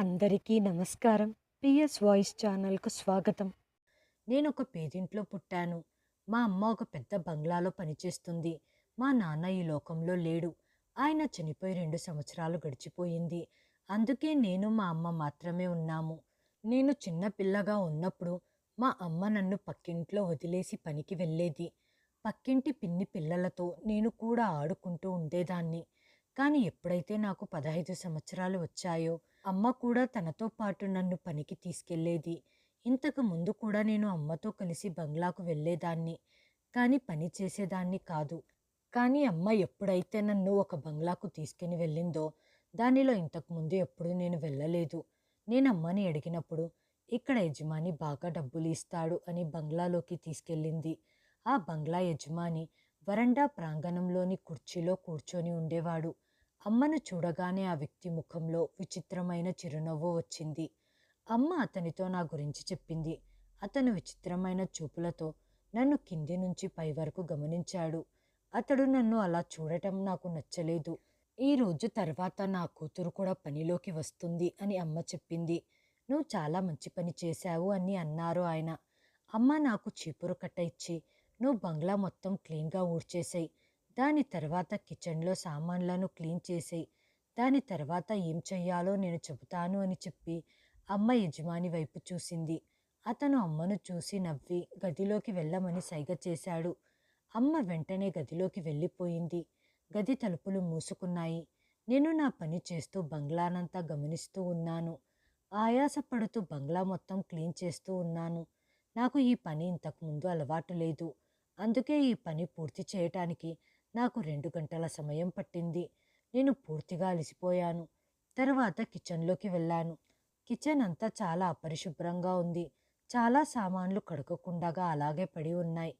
అందరికీ నమస్కారం. PS voice ఛానల్కు స్వాగతం. నేను ఒక పేదింట్లో పుట్టాను. మా అమ్మ ఒక పెద్ద బంగ్లాలో పనిచేస్తుంది. మా నాన్న ఈ లోకంలో లేడు. ఆయన చనిపోయి రెండు సంవత్సరాలు గడిచిపోయింది. అందుకే నేను మా అమ్మ మాత్రమే ఉన్నాము. నేను చిన్న పిల్లగా ఉన్నప్పుడు మా అమ్మ నన్ను పక్కింట్లో వదిలేసి పనికి వెళ్ళేది. పక్కింటి పిన్ని పిల్లలతో నేను కూడా ఆడుకుంటూ ఉండేదాన్ని. కానీ ఎప్పుడైతే నాకు పదహైదు సంవత్సరాలు వచ్చాయో అమ్మ కూడా తనతో పాటు నన్ను పనికి తీసుకెళ్ళేది ఇంతకు ముందు కూడా నేను అమ్మతో కలిసి బంగ్లాకు వెళ్ళేదాన్ని. కానీ పని చేసేదాన్ని కాదు. కానీ అమ్మ ఎప్పుడైతే నన్ను ఒక బంగ్లాకు తీసుకుని వెళ్ళిందో దానిలో ఇంతకు ముందు ఎప్పుడు నేను వెళ్ళలేదు. నేను అమ్మని అడిగినప్పుడు ఇక్కడ యజమాని బాగా డబ్బులు ఇస్తాడు అని బంగ్లాలోకి తీసుకెళ్ళింది. ఆ బంగ్లా యజమాని వరండా ప్రాంగణంలోని కుర్చీలో కూర్చొని ఉండేవాడు. అమ్మను చూడగానే ఆ వ్యక్తి ముఖంలో విచిత్రమైన చిరునవ్వు వచ్చింది. అమ్మ అతనితో నా గురించి చెప్పింది. అతను విచిత్రమైన చూపులతో నన్ను కింది నుంచి పై వరకు గమనించాడు. అతడు నన్ను అలా చూడటం నాకు నచ్చలేదు. ఈ రోజు తర్వాత నా కూతురు కూడా పనిలోకి వస్తుంది అని అమ్మ చెప్పింది. నువ్వు చాలా మంచి పని చేశావు అని అన్నారు ఆయన. అమ్మ నాకు చీపురు కట్ట ఇచ్చి నువ్వు బంగ్లా మొత్తం క్లీన్గా ఊడ్చేసాయి. దాని తర్వాత కిచెన్లో సామాన్లను క్లీన్ చేసేయి. దాని తర్వాత ఏం చెయ్యాలో నేను చెబుతాను అని చెప్పి అమ్మ యజమాని వైపు చూసింది. అతను అమ్మను చూసి నవ్వి గదిలోకి వెళ్ళమని సైగ చేశాడు. అమ్మ వెంటనే గదిలోకి వెళ్ళిపోయింది. గది తలుపులు మూసుకున్నాయి. నేను నా పని చేస్తూ బంగ్లానంతా గమనిస్తూ ఉన్నాను. ఆయాసపడుతూ బంగ్లా మొత్తం క్లీన్ చేస్తూ ఉన్నాను. నాకు ఈ పని ఇంతకుముందు అలవాటు లేదు. అందుకే ఈ పని పూర్తి చేయటానికి నాకు రెండు గంటల సమయం పట్టింది. నేను పూర్తిగా అలసిపోయాను. తర్వాత కిచెన్లోకి వెళ్ళాను. కిచెన్ అంతా చాలా అపరిశుభ్రంగా ఉంది. చాలా సామాన్లు కడగకుండగా అలాగే పడి ఉన్నాయి.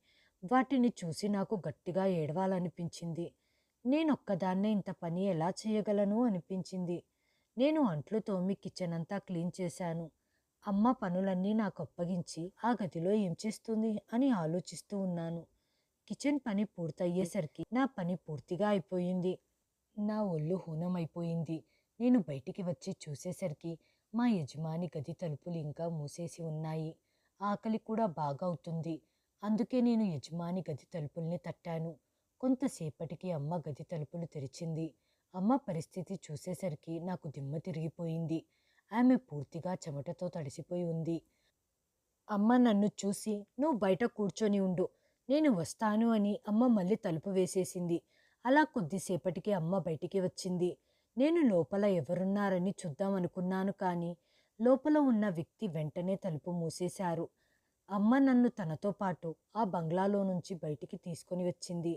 వాటిని చూసి నాకు గట్టిగా ఏడవాలనిపించింది. నేను ఒక్కదాన్నే ఇంత పని ఎలా చేయగలను అనిపించింది. నేను అంట్లు తోమి కిచెన్ అంతా క్లీన్ చేశాను. అమ్మ పనులన్నీ నాకు అప్పగించి ఆ గదిలో ఏం చేస్తుంది అని ఆలోచిస్తూ ఉన్నాను. కిచెన్ పని పూర్తయ్యేసరికి నా పని పూర్తిగా అయిపోయింది. నా ఒళ్ళు హూనమైపోయింది. నేను బయటికి వచ్చి చూసేసరికి మా యజమాని గది తలుపులు ఇంకా మూసేసి ఉన్నాయి. ఆకలి కూడా బాగా అవుతుంది. అందుకే నేను యజమాని గది తలుపుల్ని తట్టాను. కొంతసేపటికి అమ్మ గది తలుపులు తెరిచింది. అమ్మ పరిస్థితి చూసేసరికి నాకు దిమ్మ తిరిగిపోయింది. ఆమె పూర్తిగా చెమటతో తడిసిపోయి ఉంది. అమ్మ నన్ను చూసి నువ్వు బయట కూర్చొని ఉండు. నేను వస్తాను అని అమ్మ మళ్ళీ తలుపు వేసేసింది. అలా కొద్దిసేపటికి అమ్మ బయటికి వచ్చింది. నేను లోపల ఎవరున్నారని చూద్దామనుకున్నాను కానీ లోపల ఉన్న వ్యక్తి వెంటనే తలుపు మూసేశారు. అమ్మ నన్ను తనతో పాటు ఆ బంగ్లాలో నుంచి బయటికి తీసుకొని వచ్చింది.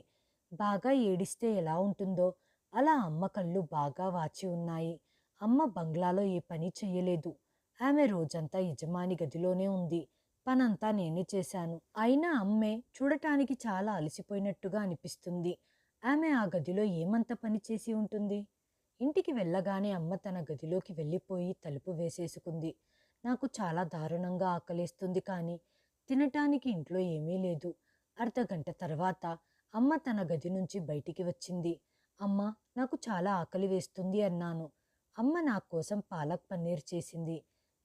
బాగా ఏడిస్తే ఎలా ఉంటుందో అలా అమ్మ కళ్ళు బాగా వాచి ఉన్నాయి. అమ్మ బంగ్లాలో ఏ పని చెయ్యలేదు. ఆమె రోజంతా యజమాని గదిలోనే ఉంది. పనంతా నేనే చేశాను. అయినా అమ్మే చూడటానికి చాలా అలసిపోయినట్టుగా అనిపిస్తుంది. ఆమె ఆ గదిలో ఏమంత పని చేసి ఉంటుంది? ఇంటికి వెళ్ళగానే అమ్మ తన గదిలోకి వెళ్ళిపోయి తలుపు వేసేసుకుంది. నాకు చాలా దారుణంగా ఆకలేస్తుంది కానీ తినటానికి ఇంట్లో ఏమీ లేదు. అర్ధగంట తర్వాత అమ్మ తన గది నుంచి బయటికి వచ్చింది. అమ్మ నాకు చాలా ఆకలి వేస్తుంది అన్నాను. అమ్మ నా కోసం పాలక్ పన్నీర్ చేసింది.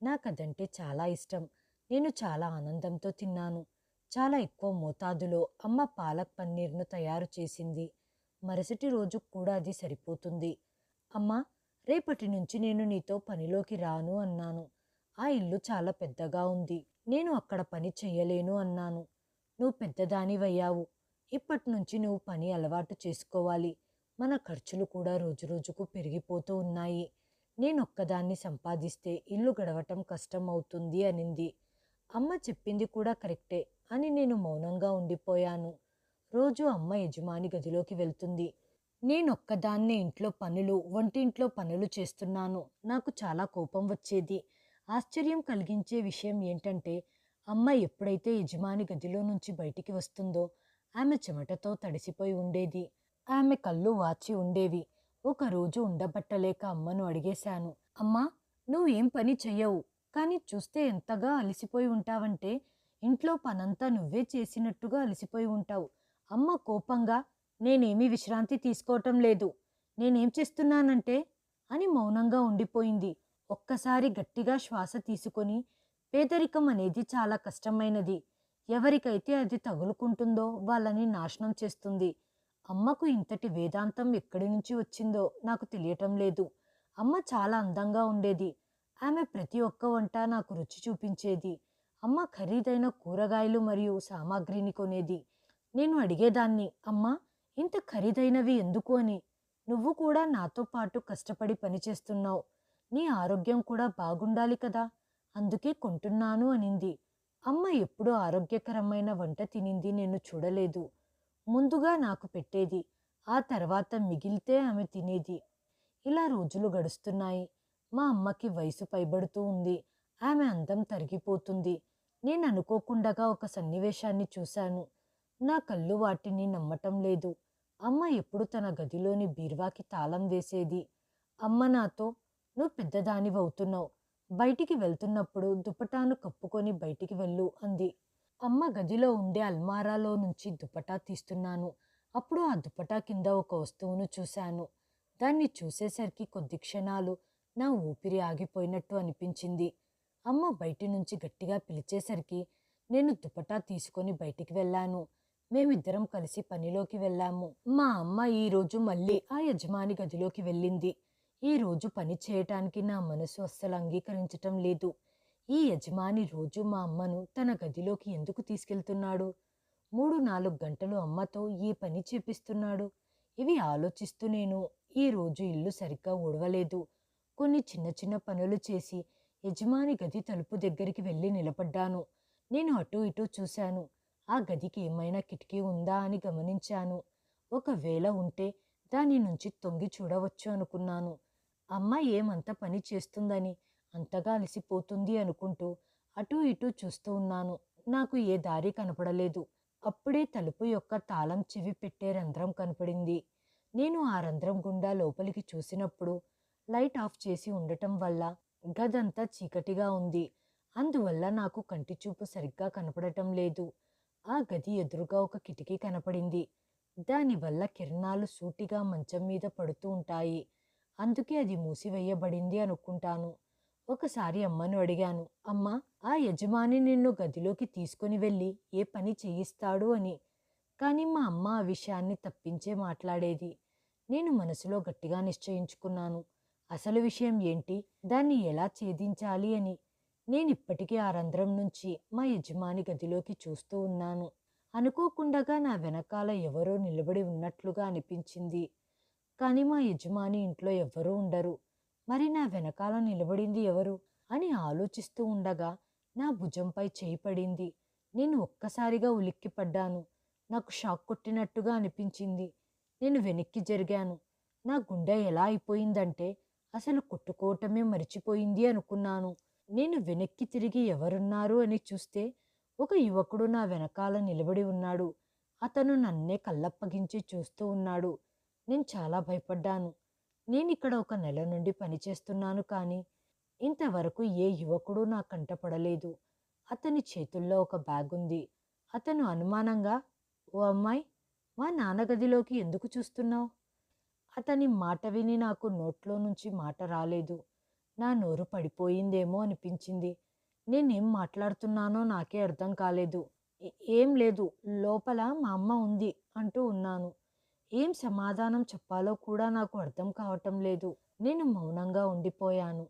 నాకదంటే చాలా ఇష్టం. నేను చాలా ఆనందంతో తిన్నాను. చాలా ఎక్కువ మోతాదులో అమ్మ పాలక్ పన్నీర్ను తయారు చేసింది. మరుసటి రోజు కూడా అది సరిపోతుంది. అమ్మా రేపటి నుంచి నేను నీతో పనిలోకి రాను అన్నాను. ఆ ఇల్లు చాలా పెద్దగా ఉంది. నేను అక్కడ పని చెయ్యలేను అన్నాను. నువ్వు పెద్దదానివయ్యావు. ఇప్పటి నుంచి నువ్వు పని అలవాటు చేసుకోవాలి. మన ఖర్చులు కూడా రోజురోజుకు పెరిగిపోతూ ఉన్నాయి. నేనొక్కదాన్ని సంపాదిస్తే ఇల్లు గడవటం కష్టం అవుతుంది అనింది. అమ్మ చెప్పింది కూడా కరెక్టే అని నేను మౌనంగా ఉండిపోయాను. రోజు అమ్మ యజమాని గదిలోకి వెళ్తుంది. నేనొక్కదాన్నే ఇంట్లో పనులు వంటింట్లో పనులు చేస్తున్నాను. నాకు చాలా కోపం వచ్చేది. ఆశ్చర్యం కలిగించే విషయం ఏంటంటే అమ్మ ఎప్పుడైతే యజమాని గదిలో నుంచి బయటికి వస్తుందో ఆమె చెమటతో తడిసిపోయి ఉండేది. ఆమె కళ్ళు వాచి ఉండేవి. ఒకరోజు ఉండబట్టలేక అమ్మను అడిగేశాను. అమ్మా నువ్వేం పని చెయ్యవు? కానీ చూస్తే ఎంతగా అలసిపోయి ఉంటావంటే ఇంట్లో పనంతా నువ్వే చేసినట్టుగా అలసిపోయి ఉంటావు. అమ్మ కోపంగా నేనేమీ విశ్రాంతి తీసుకోవటం లేదు. నేనేం చేస్తున్నానంటే అని మౌనంగా ఉండిపోయింది. ఒక్కసారి గట్టిగా శ్వాస తీసుకొని పేదరికం అనేది చాలా కష్టమైనది. ఎవరికైతే అది తగులుకుంటుందో వాళ్ళని నాశనం చేస్తుంది. అమ్మకు ఇంతటి వేదాంతం ఎక్కడి నుంచి వచ్చిందో నాకు తెలియటం లేదు. అమ్మ చాలా అందంగా ఉండేది. ఆమె ప్రతి ఒక్క వంట నాకు రుచి చూపించేది. అమ్మ ఖరీదైన కూరగాయలు మరియు సామాగ్రిని కొనేది. నేను అడిగేదాన్ని అమ్మ ఇంత ఖరీదైనవి ఎందుకు అని. నువ్వు కూడా నాతో పాటు కష్టపడి పనిచేస్తున్నావు నీ ఆరోగ్యం కూడా బాగుండాలి కదా? అందుకే కొంటున్నాను అనింది. అమ్మ ఎప్పుడూ ఆరోగ్యకరమైన వంట తినింది నేను చూడలేదు. ముందుగా నాకు పెట్టేది. ఆ తర్వాత మిగిలితే ఆమె తినేది. ఇలా రోజులు గడుస్తున్నాయి. మా అమ్మకి వయసు పైబడుతూ ఉంది. ఆమె అందం తరిగిపోతుంది. నేను అనుకోకుండగా ఒక సన్నివేశాన్ని చూశాను. నా కళ్ళు వాటిని నమ్మటం లేదు. అమ్మ ఎప్పుడు తన గదిలోని బీర్వాకి తాళం వేసేది? అమ్మ నాతో నువ్వు పెద్దదానివవుతున్నావు బయటికి వెళ్తున్నప్పుడు దుపటాను కప్పుకొని బయటికి వెళ్ళు అంది. అమ్మ గదిలో ఉండే అల్మారాలో నుంచి దుపటా తీస్తున్నాను. అప్పుడు ఆ దుపటా కింద ఒక వస్తువును చూశాను. దాన్ని చూసేసరికి కొద్ది క్షణాలు నా ఊపిరి ఆగిపోయినట్టు అనిపించింది. అమ్మ బయటి నుంచి గట్టిగా పిలిచేసరికి నేను దుపటా తీసుకొని బయటికి వెళ్ళాను. మేమిద్దరం కలిసి పనిలోకి వెళ్ళాము. మా అమ్మ ఈరోజు మళ్ళీ ఆ యజమాని గదిలోకి వెళ్ళింది. ఈ రోజు పని చేయటానికి నా మనసు అస్సలు అంగీకరించటం లేదు. ఈ యజమాని రోజు మా అమ్మను తన గదిలోకి ఎందుకు తీసుకెళ్తున్నాడు? మూడు నాలుగు గంటలు అమ్మతో ఈ పని చేపిస్తున్నాడు. ఇవి ఆలోచిస్తూ నేను ఈ రోజు ఇల్లు సరిగ్గా ఊడవలేదు. కొన్ని చిన్న చిన్న పనులు చేసి యజమాని గది తలుపు దగ్గరికి వెళ్ళి నిలబడ్డాను. నేను అటు ఇటు చూశాను. ఆ గదికి ఏమైనా కిటికీ ఉందా అని గమనించాను. ఒకవేళ ఉంటే దాని నుంచి తొంగి చూడవచ్చు అనుకున్నాను. అమ్మ ఏమంత పని చేస్తుందని అంతగా అలసిపోతుంది అనుకుంటూ అటు ఇటు చూస్తూ ఉన్నాను. నాకు ఏ దారి కనపడలేదు. అప్పుడే తలుపు యొక్క తాళం చెవి పెట్టే రంధ్రం కనపడింది. నేను ఆ రంధ్రం గుండా లోపలికి చూసినప్పుడు లైట్ ఆఫ్ చేసి ఉండటం వల్ల గదంతా చీకటిగా ఉంది. అందువల్ల నాకు కంటి చూపు సరిగ్గా కనపడటం లేదు. ఆ గది ఎదురుగా ఒక కిటికీ కనపడింది. దానివల్ల కిరణాలు సూటిగా మంచం మీద పడుతూ ఉంటాయి. అందుకే అది మూసివేయబడింది అనుకుంటాను. ఒకసారి అమ్మను అడిగాను అమ్మ ఆ యజమాని నిన్ను గదిలోకి తీసుకుని వెళ్ళి ఏ పని చేయిస్తాడు అని. కానీ మా అమ్మ ఆ విషయాన్ని తప్పించే మాట్లాడేది. నేను మనసులో గట్టిగా నిశ్చయించుకున్నాను. అసలు విషయం ఏంటి? దాన్ని ఎలా ఛేదించాలి అని. నేను ఇప్పటికీ ఆ రంధ్రం నుంచి మా యజమాని గదిలోకి చూస్తూ ఉన్నాను. అనుకోకుండగా నా వెనకాల ఎవరో నిలబడి ఉన్నట్లుగా అనిపించింది. కానీ మా యజమాని ఇంట్లో ఎవ్వరూ ఉండరు. మరి నా వెనకాల నిలబడింది ఎవరు? అని ఆలోచిస్తూ ఉండగా నా భుజంపై చేయి పడింది. నేను ఒక్కసారిగా ఉలిక్కిపడ్డాను నాకు షాక్ కొట్టినట్టుగా అనిపించింది. నేను వెనక్కి జరిగాను. నా గుండె ఎలా అయిపోయిందంటే అసలు కొట్టుకోవటమే మర్చిపోయింది అనుకున్నాను. నేను వెనక్కి తిరిగి ఎవరున్నారు అని చూస్తే ఒక యువకుడు నా వెనకాల నిలబడి ఉన్నాడు. అతను నన్నే కళ్ళప్పగించి చూస్తూ ఉన్నాడు. నేను చాలా భయపడ్డాను. నేను ఇక్కడ ఒక నెల నుండి పనిచేస్తున్నాను కానీ ఇంతవరకు ఏ యువకుడు నా కంటపడలేదు అతని చేతుల్లో ఒక బ్యాగ్ ఉంది. అతను అనుమానంగా ఓ అమ్మాయి మా నాన్న గదిలోకి ఎందుకు చూస్తున్నావు? అతని మాట విని నాకు నోట్లో నుంచి మాట రాలేదు. నా నోరు పడిపోయిందేమో అనిపించింది. నేనేం మాట్లాడుతున్నానో నాకే అర్థం కాలేదు. ఏం లేదు. లోపల మా అమ్మ ఉంది అంటూ ఉన్నాను. ఏం సమాధానం చెప్పాలో కూడా నాకు అర్థం కావటం లేదు. నేను మౌనంగా ఉండిపోయాను.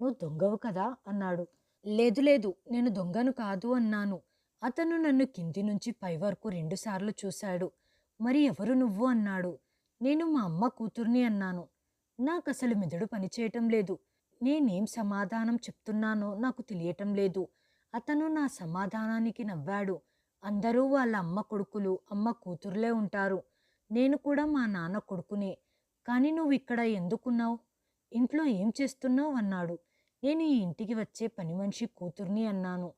నువ్వు దొంగవు కదా అన్నాడు. లేదు లేదు. నేను దొంగను కాదు అన్నాను. అతను నన్ను కింది నుంచి పై వరకు రెండుసార్లు చూశాడు. మరి ఎవరు నువ్వు అన్నాడు. నేను మా అమ్మ కూతుర్ని అన్నాను. నాకు అసలు మెదడు పనిచేయటం లేదు. నేనేం సమాధానం చెప్తున్నానో నాకు తెలియటం లేదు. అతను నా సమాధానానికి నవ్వాడు. అందరూ వాళ్ళ అమ్మ కొడుకులు అమ్మ కూతురులే ఉంటారు. నేను కూడా మా నాన్న కొడుకునే. కానీ నువ్వు ఇక్కడ ఎందుకున్నావు? ఇంట్లో ఏం చేస్తున్నావు? అన్నాడు. నేను ఈ ఇంటికి వచ్చే పని మనిషి కూతుర్ని అన్నాను.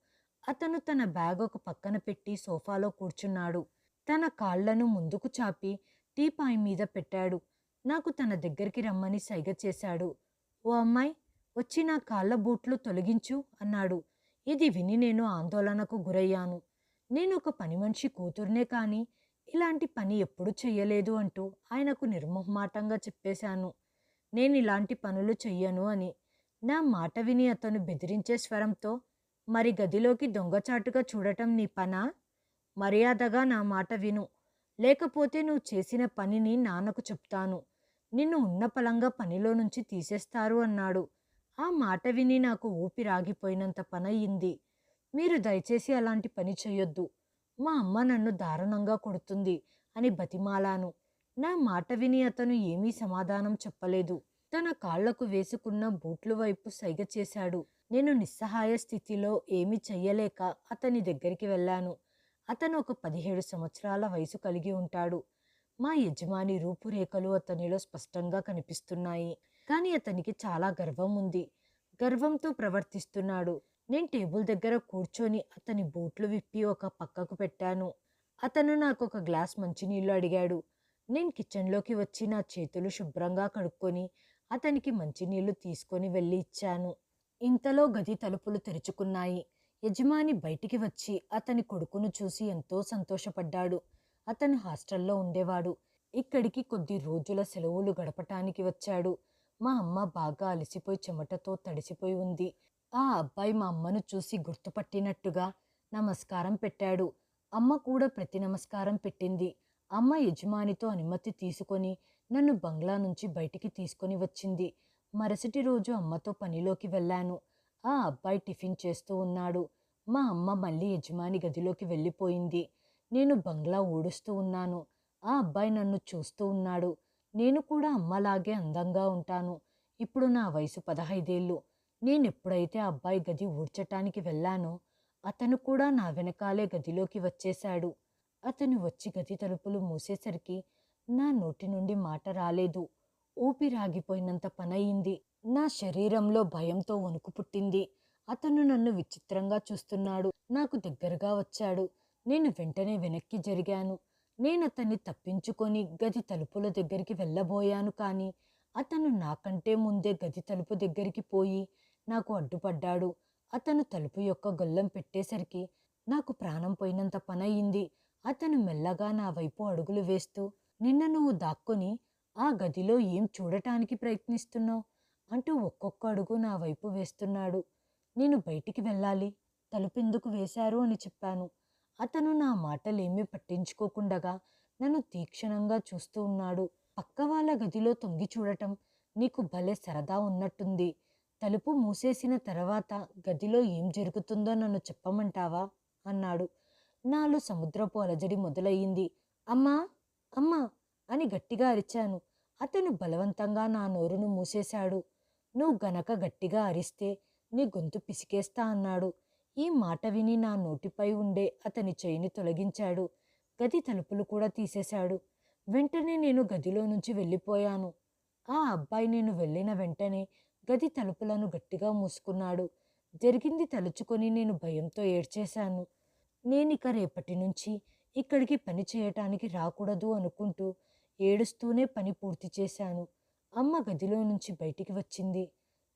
అతను తన బ్యాగ్ ఒక పక్కన పెట్టి సోఫాలో కూర్చున్నాడు. తన కాళ్ళను ముందుకు చాపి టీపాయ్ మీద పెట్టాడు. నాకు తన దగ్గరికి రమ్మని సైగ చేశాడు. ఓ అమ్మాయి వచ్చి నా కాళ్ళ బూట్లు తొలగించు అన్నాడు. ఇది విని నేను ఆందోళనకు గురయ్యాను. నేను ఒక పని మనిషి కూతుర్నే కానీ ఇలాంటి పని ఎప్పుడు చెయ్యలేదు అంటూ ఆయనకు నిర్మోహమాటంగా చెప్పేశాను. నేను ఇలాంటి పనులు చెయ్యను అని. నా మాట విని అతను బెదిరించే స్వరంతో మరి గదిలోకి దొంగచాటుగా చూడటం నీ పనా? మర్యాదగా నా మాట విను. లేకపోతే నువ్వు చేసిన పనిని నాన్నకు చెప్తాను. నిన్ను ఉన్న పలంగా పనిలో నుంచి తీసేస్తారు అన్నాడు. ఆ మాట విని నాకు ఊపిరాగిపోయినంత పనయ్యింది. మీరు దయచేసి అలాంటి పని చేయొద్దు మా అమ్మ నన్ను దారుణంగా కొడుతుంది అని బతిమాలాను. నా మాట విని అతను ఏమీ సమాధానం చెప్పలేదు. తన కాళ్ళకు వేసుకున్న బూట్లు వైపు సైగ చేశాడు. నేను నిస్సహాయ స్థితిలో ఏమీ చెయ్యలేక అతని దగ్గరికి వెళ్ళాను. అతను ఒక పదిహేడు సంవత్సరాల వయసు కలిగి ఉంటాడు. మా యజమాని రూపురేఖలు అతనిలో స్పష్టంగా కనిపిస్తున్నాయి. కానీ అతనికి చాలా గర్వం ఉంది. గర్వంతో ప్రవర్తిస్తున్నాడు. నేను టేబుల్ దగ్గర కూర్చొని అతని బూట్లు విప్పి ఒక పక్కకు పెట్టాను. అతను నాకు ఒక గ్లాస్ మంచినీళ్ళు అడిగాడు. నేను కిచెన్లోకి వచ్చి నా చేతులు శుభ్రంగా కడుక్కొని అతనికి మంచినీళ్ళు తీసుకొని వెళ్ళి ఇచ్చాను. ఇంతలో గది తలుపులు తెరుచుకున్నాయి. యజమాని బయటికి వచ్చి అతని కొడుకును చూసి ఎంతో సంతోషపడ్డాడు. అతను హాస్టల్లో ఉండేవాడు. ఇక్కడికి కొద్ది రోజుల సెలవులు గడపటానికి వచ్చాడు. మా అమ్మ బాగా అలసిపోయి చెమటతో తడిసిపోయి ఉంది. ఆ అబ్బాయి మా అమ్మను చూసి గుర్తుపట్టినట్టుగా నమస్కారం పెట్టాడు. అమ్మ కూడా ప్రతి నమస్కారం పెట్టింది. అమ్మ యజమానితో అనుమతి తీసుకొని నన్ను బంగ్లా నుంచి బయటికి తీసుకొని వచ్చింది. మరుసటి రోజు అమ్మతో పనిలోకి వెళ్ళాను. ఆ అబ్బాయి టిఫిన్ చేస్తూ ఉన్నాడు. మా అమ్మ మళ్ళీ యజమాని గదిలోకి వెళ్ళిపోయింది. నేను బంగ్లా ఊడుస్తూ ఉన్నాను. ఆ అబ్బాయి నన్ను చూస్తూ ఉన్నాడు. నేను కూడా అమ్మలాగే అందంగా ఉంటాను. ఇప్పుడు నా వయసు పదహైదేళ్ళు. నేను ఎప్పుడైతే ఆ అబ్బాయి గది ఊడ్చటానికి వెళ్ళానో అతను కూడా నా వెనకాలే గదిలోకి వచ్చేశాడు. అతను వచ్చి గది తలుపులు మూసేసరికి నా నోటి నుండి మాట రాలేదు. ఊపిరాగిపోయినంత పనయింది. నా శరీరంలో భయంతో వణుకు పుట్టింది. అతను నన్ను విచిత్రంగా చూస్తున్నాడు. నాకు దగ్గరగా వచ్చాడు. నేను వెంటనే వెనక్కి జరిగాను. నేను అతన్ని తప్పించుకొని గది తలుపుల దగ్గరికి వెళ్ళబోయాను కానీ అతను నాకంటే ముందే గది తలుపు దగ్గరికి పోయి నాకు అడ్డుపడ్డాడు. అతను తలుపు యొక్క గొల్లం పెట్టేసరికి నాకు ప్రాణం పోయినంత పనయింది. అతను మెల్లగా నా వైపు అడుగులు వేస్తూ నిన్న నువ్వు దాక్కొని ఆ గదిలో ఏం చూడటానికి ప్రయత్నిస్తున్నావు? అంటూ ఒక్కొక్క అడుగు నా వైపు వేస్తున్నాడు. నేను బయటికి వెళ్ళాలి. తలుపెందుకు వేశారు అని చెప్పాను. అతను నా మాటలేమీ పట్టించుకోకుండగా నన్ను తీక్షణంగా చూస్తూ ఉన్నాడు. పక్క వాళ్ళ గదిలో తొంగి చూడటం నీకు భలే సరదా ఉన్నట్టుంది. తలుపు మూసేసిన తర్వాత గదిలో ఏం జరుగుతుందో నన్ను చెప్పమంటావా? అన్నాడు. నాలో సముద్రపు అలజడి మొదలయ్యింది. అమ్మా! అమ్మా! అని గట్టిగా అరిచాను. అతను బలవంతంగా నా నోరును మూసేశాడు. నువ్వు గనక గట్టిగా అరిస్తే నీ గొంతు పిసికేస్తా అన్నాడు. ఈ మాట విని నా నోటిపై ఉండే అతని చేయిని తొలగించాడు. గది తలుపులు కూడా తీసేశాడు. వెంటనే నేను గదిలో నుంచి వెళ్ళిపోయాను. ఆ అబ్బాయి నేను వెళ్ళిన వెంటనే గది తలుపులను గట్టిగా మూసుకున్నాడు. జరిగింది తలుచుకొని నేను భయంతో ఏడ్చేశాను. నేనిక రేపటి నుంచి ఇక్కడికి పని చేయటానికి రాకూడదు అనుకుంటూ ఏడుస్తూనే పని పూర్తి చేశాను. అమ్మ గదిలో నుంచి బయటికి వచ్చింది.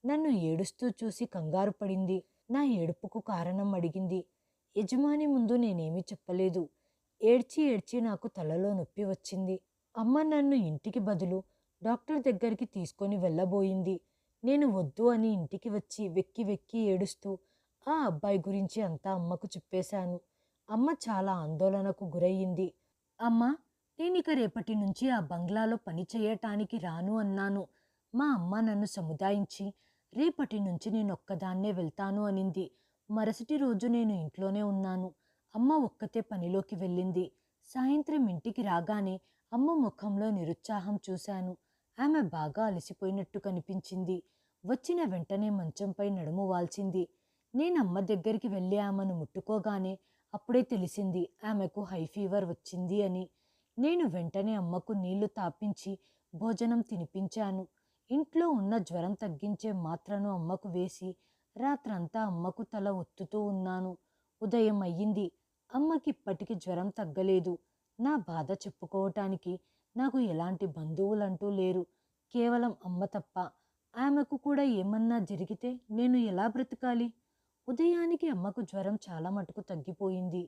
నన్ను ఏడుస్తూ చూసి కంగారు పడింది. నా ఏడుపుకు కారణం అడిగింది. యజమాని ముందు నేనేమీ చెప్పలేదు. ఏడ్చి ఏడ్చి నాకు తలలో నొప్పి వచ్చింది. అమ్మ నన్ను ఇంటికి బదులు డాక్టర్ దగ్గరికి తీసుకొని వెళ్ళబోయింది. నేను వద్దు అని ఇంటికి వచ్చి వెక్కి వెక్కి ఏడుస్తూ ఆ అబ్బాయి గురించి అంతా అమ్మకు చెప్పేశాను. అమ్మ చాలా ఆందోళనకు గురయ్యింది అమ్మ నేనిక రేపటి నుంచి ఆ బంగ్లాలో పని చేయటానికి రాను అన్నాను. మా అమ్మ నన్ను సముదాయించి రేపటి నుంచి నేను ఒక్కదాన్నే వెళ్తాను అనింది. మరుసటి రోజు నేను ఇంట్లోనే ఉన్నాను. అమ్మ ఒక్కతే పనిలోకి వెళ్ళింది. సాయంత్రం ఇంటికి రాగానే అమ్మ ముఖంలో నిరుత్సాహం చూశాను. ఆమె బాగా అలసిపోయినట్టు కనిపించింది. వచ్చిన వెంటనే మంచంపై నడుము వాల్చింది. నేను అమ్మ దగ్గరికి వెళ్ళి ఆమెను ముట్టుకోగానే అప్పుడే తెలిసింది ఆమెకు హై ఫీవర్ వచ్చింది అని. నేను వెంటనే అమ్మకు నీళ్ళు తాపించి భోజనం తినిపించాను. ఇంట్లో ఉన్న జ్వరం తగ్గించే మాత్రను అమ్మకు వేసి రాత్రంతా అమ్మకు తల ఒత్తుతూ ఉన్నాను. ఉదయం అయ్యింది. అమ్మకి ఇప్పటికి జ్వరం తగ్గలేదు. నా బాధ చెప్పుకోవటానికి నాకు ఎలాంటి బంధువులంటూ లేరు. కేవలం అమ్మ తప్ప ఆమెకు కూడా ఏమన్నా జరిగితే నేను ఎలా బ్రతకాలి? ఉదయానికి అమ్మకు జ్వరం చాలా మటుకు తగ్గిపోయింది.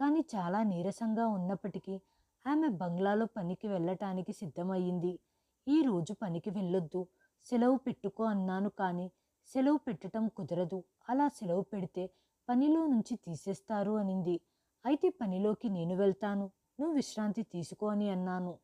కానీ చాలా నీరసంగా ఉన్నప్పటికీ ఆమె బంగ్లాలో పనికి వెళ్ళటానికి సిద్ధమయ్యింది. ఈ రోజు పనికి వెళ్ళొద్దు. సెలవు పెట్టుకో అన్నాను కానీ సెలవు పెట్టడం కుదరదు. అలా సెలవు పెడితే పనిలో నుంచి తీసేస్తారు అనింది. అయితే పనిలోకి నేను వెళ్తాను. నువ్వు విశ్రాంతి తీసుకో అని అన్నాను.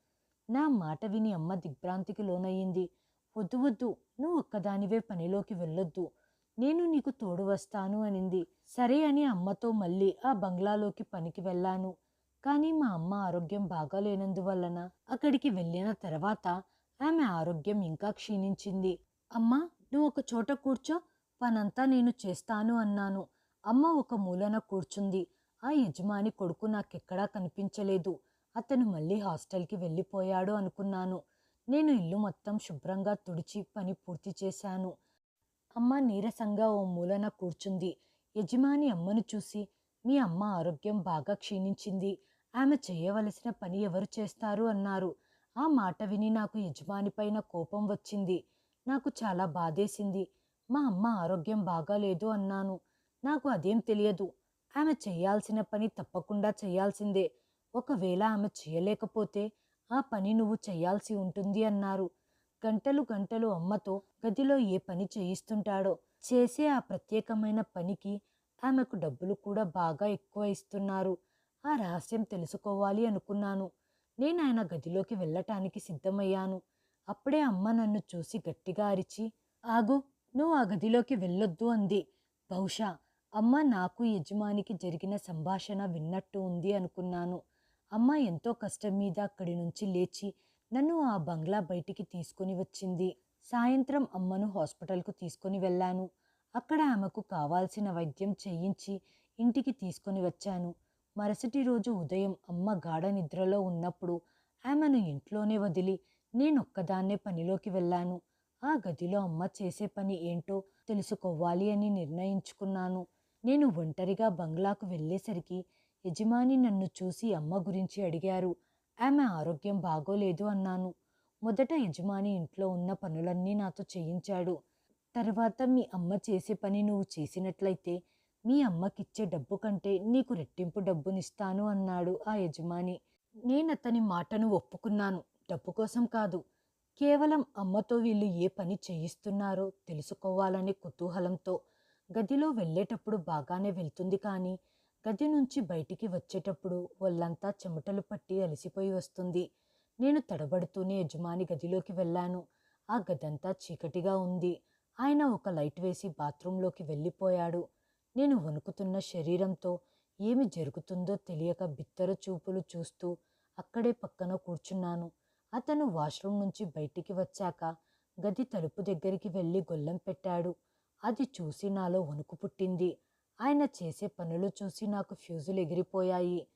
నా మాట విని అమ్మ దిగ్భ్రాంతికి లోనయ్యింది. వద్దు వద్దు. నువ్వు ఒక్కదానివే పనిలోకి వెళ్ళొద్దు. నేను నీకు తోడు వస్తాను అనింది. సరే అని అమ్మతో మళ్ళీ ఆ బంగ్లాలోకి పనికి వెళ్ళాను. కానీ మా అమ్మ ఆరోగ్యం బాగాలేనందువలన అక్కడికి వెళ్ళిన తర్వాత ఆమె ఆరోగ్యం ఇంకా క్షీణించింది. అమ్మా నువ్వు ఒక చోట కూర్చో పనంతా నేను చేస్తాను అన్నాను. అమ్మ ఒక మూలన కూర్చుంది. ఆ యజమాని కొడుకు నాకెక్కడా కనిపించలేదు. అతను మళ్ళీ హాస్టల్కి వెళ్ళిపోయాడు అనుకున్నాను. నేను ఇల్లు మొత్తం శుభ్రంగా తుడిచి పని పూర్తి చేశాను. అమ్మ నీరసంగా ఓ మూలన కూర్చుంది. యజమాని అమ్మను చూసి మీ అమ్మ ఆరోగ్యం బాగా క్షీణించింది. ఆమె చేయవలసిన పని ఎవరు చేస్తారు అన్నారు. ఆ మాట విని నాకు యజమానిపైన కోపం వచ్చింది. నాకు చాలా బాధేసింది. మా అమ్మ ఆరోగ్యం బాగాలేదు అన్నాను. నాకు అదేం తెలియదు. ఆమె చేయాల్సిన పని తప్పకుండా చేయాల్సిందే. ఒకవేళ ఆమె చేయలేకపోతే ఆ పని నువ్వు చేయాల్సి ఉంటుంది అన్నారు. గంటలు గంటలు అమ్మతో గదిలో ఏ పని చేయిస్తుంటాడో చేసే ఆ ప్రత్యేకమైన పనికి ఆమెకు డబ్బులు కూడా బాగా ఎక్కువ ఇస్తున్నారు. ఆ రహస్యం తెలుసుకోవాలి అనుకున్నాను. నేను ఆయన గదిలోకి వెళ్ళటానికి సిద్ధమయ్యాను. అప్పుడే అమ్మ నన్ను చూసి గట్టిగా అరిచి ఆగు నువ్వు ఆ గదిలోకి వెళ్ళొద్దు అంది. బహుశా అమ్మ నాకు యజమానికి జరిగిన సంభాషణ విన్నట్టు ఉంది అనుకున్నాను. అమ్మ ఎంతో కష్టం మీద అక్కడి నుంచి లేచి నన్ను ఆ బంగ్లా బయటికి తీసుకొని వచ్చింది. సాయంత్రం అమ్మను హాస్పిటల్కు తీసుకొని వెళ్ళాను. అక్కడ ఆమెకు కావాల్సిన వైద్యం చేయించి ఇంటికి తీసుకొని వచ్చాను. మరుసటి రోజు ఉదయం అమ్మ గాఢ నిద్రలో ఉన్నప్పుడు ఆమెను ఇంట్లోనే వదిలి నేనొక్కదాన్నే పనిలోకి వెళ్ళాను. ఆ గదిలో అమ్మ చేసే పని ఏంటో తెలుసుకోవాలి అని నిర్ణయించుకున్నాను. నేను ఒంటరిగా బంగ్లాకు వెళ్ళేసరికి యజమాని నన్ను చూసి అమ్మ గురించి అడిగారు. ఆమె ఆరోగ్యం బాగోలేదు అన్నాను. మొదట యజమాని ఇంట్లో ఉన్న పనులన్నీ నాతో చేయించాడు. తర్వాత మీ అమ్మ చేసే పని నువ్వు చేసినట్లయితే మీ అమ్మకిచ్చే డబ్బు కంటే నీకు రెట్టింపు డబ్బునిస్తాను అన్నాడు ఆ యజమాని. నేను అతని మాటను ఒప్పుకున్నాను. డబ్బు కోసం కాదు కేవలం అమ్మతో వీళ్ళు ఏ పని చేయిస్తున్నారో తెలుసుకోవాలనే కుతూహలంతో గదిలో వెళ్ళేటప్పుడు బాగానే వెళ్తుంది కానీ గది నుంచి బయటికి వచ్చేటప్పుడు ఒళ్ళంతా చెమటలు పట్టి అలసిపోయి వస్తుంది. నేను తడబడుతూనే యజమాని గదిలోకి వెళ్ళాను. ఆ గదంతా చీకటిగా ఉంది. ఆయన ఒక లైట్ వేసి బాత్రూంలోకి వెళ్ళిపోయాడు. నేను వణుకుతున్న శరీరంతో ఏమి జరుగుతుందో తెలియక బిత్తర చూపులు చూస్తూ అక్కడే పక్కన కూర్చున్నాను. అతను వాష్రూమ్ నుంచి బయటికి వచ్చాక గది తలుపు దగ్గరికి వెళ్ళి గొల్లం పెట్టాడు. అది చూసి నాలో వణుకు పుట్టింది. ఆయన చేసే పనులు చూసి నాకు ఫ్యూజులు ఎగిరిపోయాయి.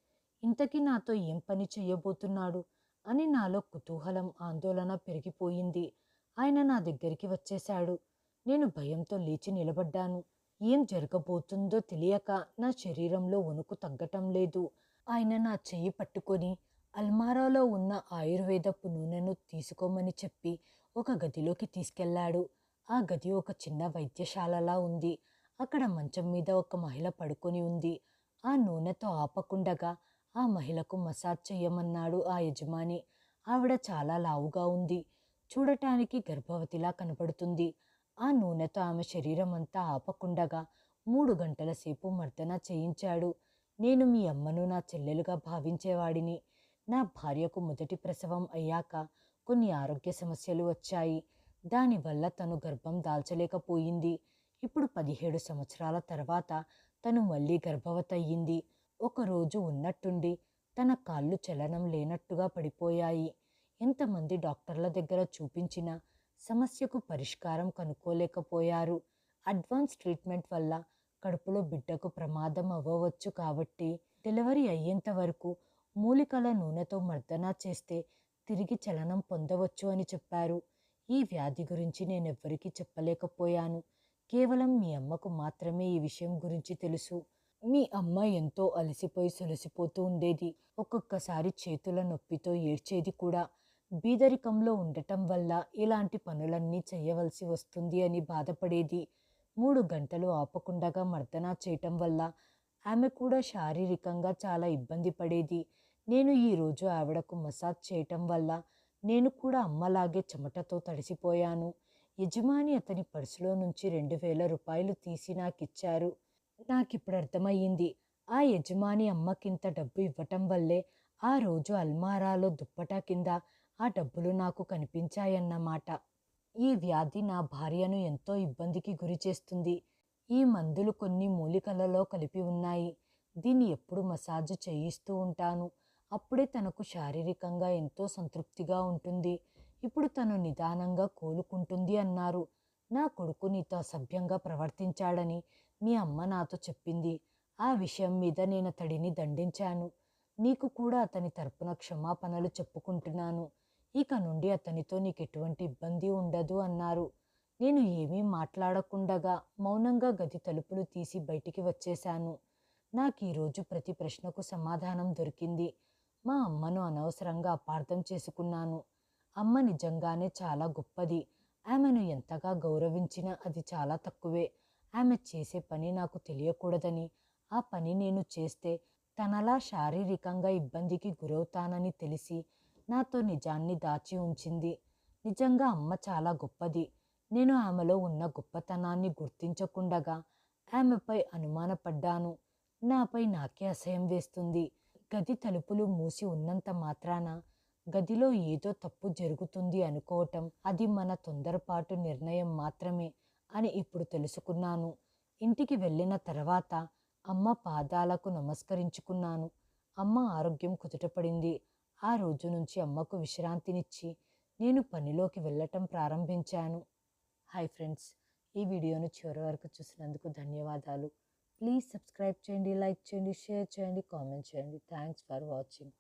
ఇంతకీ నాతో ఏం పని చేయబోతున్నాడు అని నాలో కుతూహలం ఆందోళన పెరిగిపోయింది. ఆయన నా దగ్గరికి వచ్చేశాడు. నేను భయంతో లేచి నిలబడ్డాను. ఏం జరగబోతుందో తెలియక నా శరీరంలో వణుకు తగ్గటం లేదు. ఆయన నా చెయ్యి పట్టుకొని అల్మారాలో ఉన్న ఆయుర్వేదపు నూనెను తీసుకోమని చెప్పి ఒక గదిలోకి తీసుకెళ్ళాడు. ఆ గది ఒక చిన్న వైద్యశాలలా ఉంది. అక్కడ మంచం మీద ఒక మహిళ పడుకొని ఉంది. ఆ నూనెతో ఆపకుండగా ఆ మహిళకు మసాజ్ చేయమన్నాడు ఆ యజమాని. ఆవిడ చాలా లావుగా ఉంది. చూడటానికి గర్భవతిలా కనపడుతుంది. ఆ నూనెతో ఆమె శరీరం అంతా ఆపకుండగా మూడు గంటల సేపు మర్దన చేయించాడు. నేను మీ అమ్మను నా చెల్లెలుగా భావించేవాడిని. నా భార్యకు మొదటి ప్రసవం అయ్యాక కొన్ని ఆరోగ్య సమస్యలు వచ్చాయి. దానివల్ల తను గర్భం దాల్చలేకపోయింది. ఇప్పుడు పదిహేడు సంవత్సరాల తర్వాత తను మళ్ళీ గర్భవతయ్యింది. ఒకరోజు ఉన్నట్టుండి తన కాళ్ళు చలనం లేనట్టుగా పడిపోయాయి. ఎంతమంది డాక్టర్ల దగ్గర చూపించినా సమస్యకు పరిష్కారం కనుక్కోలేకపోయారు. అడ్వాన్స్ ట్రీట్మెంట్ వల్ల కడుపులో బిడ్డకు ప్రమాదం అవ్వవచ్చు కాబట్టి డెలివరీ అయ్యేంత వరకు మూలికల నూనెతో మర్దన చేస్తే తిరిగి చలనం పొందవచ్చు అని చెప్పారు. ఈ వ్యాధి గురించి నేనెవ్వరికీ చెప్పలేకపోయాను. కేవలం మీ అమ్మకు మాత్రమే ఈ విషయం గురించి తెలుసు. మీ అమ్మ ఎంతో అలసిపోయి సొలసిపోతూ ఉండేది. ఒక్కొక్కసారి చేతుల నొప్పితో ఏడ్చేది కూడా బీదరికంలో ఉండటం వల్ల ఇలాంటి పనులన్నీ చేయవలసి వస్తుంది అని బాధపడేది. మూడు గంటలు ఆపకుండగా మర్దన చేయటం వల్ల ఆమె కూడా శారీరకంగా చాలా ఇబ్బంది పడేది. నేను ఈరోజు ఆవిడకు మసాజ్ చేయటం వల్ల నేను కూడా అమ్మలాగే చెమటతో తడిసిపోయాను. యజమాని అతని పర్సులో నుంచి రెండు వేల రూపాయలు తీసి నాకిచ్చారు. నాకిప్పుడు అర్థమయ్యింది. ఆ యజమాని అమ్మకింత డబ్బు ఇవ్వటం వల్లే ఆ రోజు అల్మారాలో దుప్పటా కింద ఆ డబ్బులు నాకు కనిపించాయన్నమాట. ఈ వ్యాధి నా భార్యను ఎంతో ఇబ్బందికి గురి చేస్తుంది. ఈ మందులు కొన్ని మూలికలలో కలిపి ఉన్నాయి. దీన్ని ఎప్పుడు మసాజ్ చేయిస్తూ ఉంటాను. అప్పుడే తనకు శారీరకంగా ఎంతో సంతృప్తిగా ఉంటుంది. ఇప్పుడు తను నిదానంగా కోలుకుంటుంది అన్నారు. నా కొడుకు నీతో అసభ్యంగా ప్రవర్తించాడని మీ అమ్మ నాతో చెప్పింది. ఆ విషయం మీద నేను అతడిని దండించాను. నీకు కూడా అతని తరపున క్షమాపణలు చెప్పుకుంటున్నాను. ఇక నుండి అతనితో నీకు ఎటువంటి ఇబ్బంది ఉండదు అన్నారు. నేను ఏమీ మాట్లాడకుండగా మౌనంగా గది తలుపులు తీసి బయటికి వచ్చేశాను. నాకు ఈరోజు ప్రతి ప్రశ్నకు సమాధానం దొరికింది. మా అమ్మను అనవసరంగా అపార్థం చేసుకున్నాను. అమ్మ నిజంగానే చాలా గొప్పది. ఆమెను ఎంతగా గౌరవించినా అది చాలా తక్కువే. ఆమె చేసే పని నాకు తెలియకూడదని ఆ పని నేను చేస్తే తనలా శారీరకంగా ఇబ్బందికి గురవుతానని తెలిసి నాతో నిజాన్ని దాచి ఉంచింది. నిజంగా అమ్మ చాలా గొప్పది. నేను ఆమెలో ఉన్న గొప్పతనాన్ని గుర్తించకుండగా ఆమెపై అనుమానపడ్డాను. నాపై నాకే అసహ్యం వేస్తుంది. గది తలుపులు మూసి ఉన్నంత మాత్రాన గదిలో ఏదో తప్పు జరుగుతుంది అనుకోవటం అది మన తొందరపాటు నిర్ణయం మాత్రమే అని ఇప్పుడు తెలుసుకున్నాను. ఇంటికి వెళ్ళిన తర్వాత అమ్మ పాదాలకు నమస్కరించుకున్నాను. అమ్మ ఆరోగ్యం కుదుటపడింది. ఆ రోజు నుంచి అమ్మకు విశ్రాంతినిచ్చి నేను పనిలోకి వెళ్ళటం ప్రారంభించాను. హాయ్ ఫ్రెండ్స్ ఈ వీడియోను చివరి వరకు చూసినందుకు ధన్యవాదాలు. ప్లీజ్ సబ్స్క్రైబ్ చేయండి లైక్ చేయండి షేర్ చేయండి కామెంట్ చేయండి. Thanks for watching.